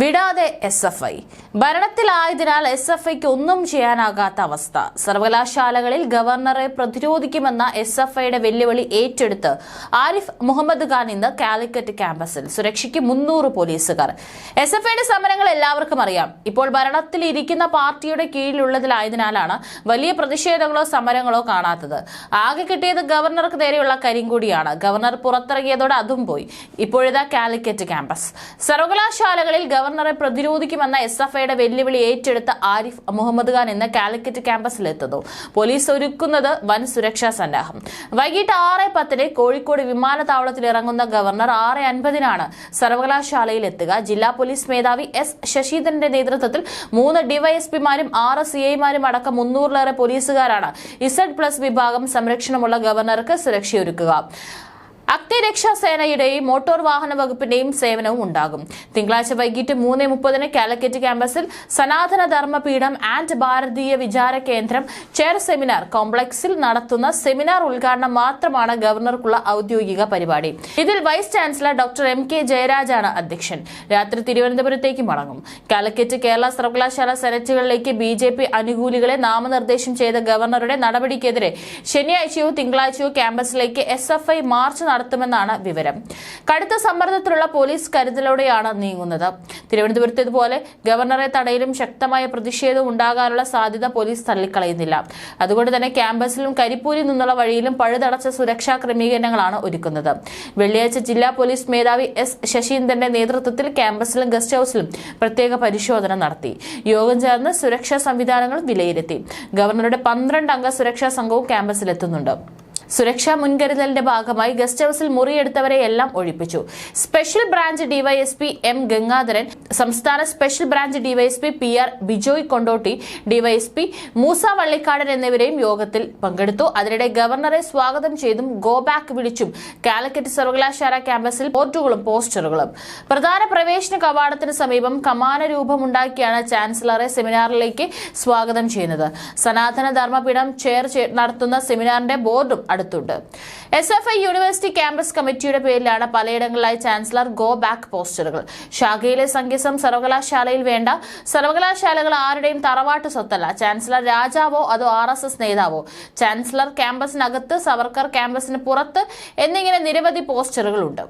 വിടാതെ S F I ഭരണത്തിലായതിനാൽ S F ഐക്ക് ഒന്നും ചെയ്യാനാകാത്ത അവസ്ഥ. സർവകലാശാലകളിൽ ഗവർണറെ പ്രതിരോധിക്കുമെന്ന എസ് എഫ് ഐയുടെ വെല്ലുവിളി ഏറ്റെടുത്ത് ആരിഫ് മുഹമ്മദ് ഖാൻ ഇന്ന് കാലിക്കറ്റ് ക്യാമ്പസിൽ സുരക്ഷയ്ക്ക് മുന്നൂറ് പോലീസുകാർ. എസ് എഫ് ഐയുടെ സമരങ്ങൾ എല്ലാവർക്കും അറിയാം. ഇപ്പോൾ ഭരണത്തിൽ ഇരിക്കുന്ന പാർട്ടിയുടെ കീഴിലുള്ളതിലായതിനാലാണ് വലിയ പ്രതിഷേധങ്ങളോ സമരങ്ങളോ കാണാത്തത്. ആകെ കിട്ടിയത് ഗവർണർക്ക് നേരെയുള്ള കരിങ്കൂടിയാണ്. ഗവർണർ പുറത്തിറങ്ങിയതോടെ അതും പോയി. ഇപ്പോഴിതാ കാലിക്കറ്റ് ക്യാമ്പസ്. സർവകലാശാലകളിൽ ഗവർണറെ പ്രതിരോധിക്കുമെന്ന എസ് എഫ് ഐയുടെ വെല്ലുവിളി ഏറ്റെടുത്ത ആരിഫ് മുഹമ്മദ് ഖാൻ ഇന്ന് കാലിക്കറ്റ് ക്യാമ്പസിലെത്തുന്നു. പോലീസ് ഒരുക്കുന്നത് വൻ സുരക്ഷാ സന്നാഹം. വൈകിട്ട് ആറ് പത്തിന് കോഴിക്കോട് വിമാനത്താവളത്തിൽ ഇറങ്ങുന്ന ഗവർണർ ആറ് അൻപതിനാണ് സർവകലാശാലയിൽ എത്തുക ജില്ലാ പോലീസ് മേധാവി എസ് ശശീന്ദ്രന്റെ നേതൃത്വത്തിൽ മൂന്ന് ഡിവൈഎസ്പിമാരും ആറ് സി ഐമാരും അടക്കം മുന്നൂറിലേറെ പോലീസുകാരാണ്. ഇസഡ് പ്ലസ് വിഭാഗം സംരക്ഷണമുള്ള ഗവർണർക്ക് സുരക്ഷയൊരുക്കുക. അഗ്നിരക്ഷാ സേനയുടെയും മോട്ടോർ വാഹന വകുപ്പിന്റെയും സേവനവും ഉണ്ടാകും. തിങ്കളാഴ്ച വൈകിട്ട് മൂന്ന് മുപ്പതിന് കാലിക്കറ്റ് ക്യാമ്പസിൽ സനാതന ധർമ്മപീഠം ആൻഡ് ഭാരതീയ വിചാര കേന്ദ്രം ചെയർ സെമിനാർ കോംപ്ലക്സിൽ നടത്തുന്ന സെമിനാർ ഉദ്ഘാടനം മാത്രമാണ് ഗവർണർക്കുള്ള ഔദ്യോഗിക പരിപാടി. ഇതിൽ vice chancellor doctor M K ജയരാജാണ് അധ്യക്ഷൻ. രാത്രി തിരുവനന്തപുരത്തേക്ക് മടങ്ങും. കാലിക്കറ്റ് കേരള സർവകലാശാല സെനറ്റുകളിലേക്ക് ബി ജെ പി അനുകൂലികളെ നാമനിർദ്ദേശം ചെയ്ത ഗവർണറുടെ നടപടിക്കെതിരെ ശനിയാഴ്ചയോ തിങ്കളാഴ്ചയോ ക്യാമ്പസിലേക്ക് എസ് എഫ് ഐ മാർച്ച് നടത്തുമെന്നാണ് വിവരം. കടുത്ത സമ്മർദ്ദത്തിലുള്ള പോലീസ് കരുതലോടെയാണ് നീങ്ങുന്നത്. തിരുവനന്തപുരത്തേതുപോലെ ഗവർണറെ തടയിലും ശക്തമായ പ്രതിഷേധം ഉണ്ടാകാനുള്ള സാധ്യത പോലീസ് തള്ളിക്കളയുന്നില്ല. അതുകൊണ്ട് തന്നെ ക്യാമ്പസിലും കരിപ്പൂരിൽ നിന്നുള്ള വഴിയിലും പഴുതടച്ച സുരക്ഷാ ക്രമീകരണങ്ങളാണ് ഒരുക്കുന്നത്. വെള്ളിയാഴ്ച ജില്ലാ പോലീസ് മേധാവി എസ് ശശീന്ദ്രന്റെ നേതൃത്വത്തിൽ ക്യാമ്പസിലും ഗസ്റ്റ് ഹൌസിലും പ്രത്യേക പരിശോധന നടത്തി. യോഗം ചേർന്ന് സുരക്ഷാ സംവിധാനങ്ങൾ വിലയിരുത്തി. ഗവർണറുടെ പന്ത്രണ്ട് അംഗ സുരക്ഷാ സംഘവും ക്യാമ്പസിലെത്തുന്നുണ്ട്. സുരക്ഷാ മുൻകരുതലിന്റെ ഭാഗമായി ഗസ്റ്റ് ഹൌസിൽ മുറിയെടുത്തവരെ എല്ലാം ഒഴിപ്പിച്ചു. Special branch DYSP M Gangadharan സംസ്ഥാന special branch DYSP P R Bijoy Kondotty DYSP Moosa Vallikkadan എന്നിവരെയും യോഗത്തിൽ പങ്കെടുത്തു. അതിനിടെ ഗവർണറെ സ്വാഗതം ചെയ്തും ഗോ ബാക്ക് വിളിച്ചും കാലിക്കറ്റ് സർവകലാശാല ക്യാമ്പസിൽ പോർട്ടുകളും പോസ്റ്ററുകളും. പ്രധാന പ്രവേശന കവാടത്തിന് സമീപം കമാന രൂപമുണ്ടാക്കിയാണ് ചാൻസലറെ സെമിനാറിലേക്ക് സ്വാഗതം ചെയ്യുന്നത്. സനാതന ധർമ്മപീഠം ചെയർ നടത്തുന്ന സെമിനാറിന്റെ ബോർഡും അടുത്തുണ്ട്. S F I university campus കമ്മിറ്റിയുടെ പേരിലാണ് പലയിടങ്ങളിലായി ചാൻസലർ ഗോ ബാക്ക് പോസ്റ്ററുകൾ ശാഖയിലെ സംഗീസം സർവകലാശാലയിൽ വേണ്ട. സർവകലാശാലകൾ ആരുടെയും തറവാട്ട് സ്വത്തല്ല. ചാൻസലർ രാജാവോ അതോ ആർ എസ് എസ് നേതാവോ? ചാൻസലർ ക്യാമ്പസിനകത്ത് സവർക്കർ ക്യാമ്പസിന് പുറത്ത് എന്നിങ്ങനെ നിരവധി പോസ്റ്ററുകളുണ്ട്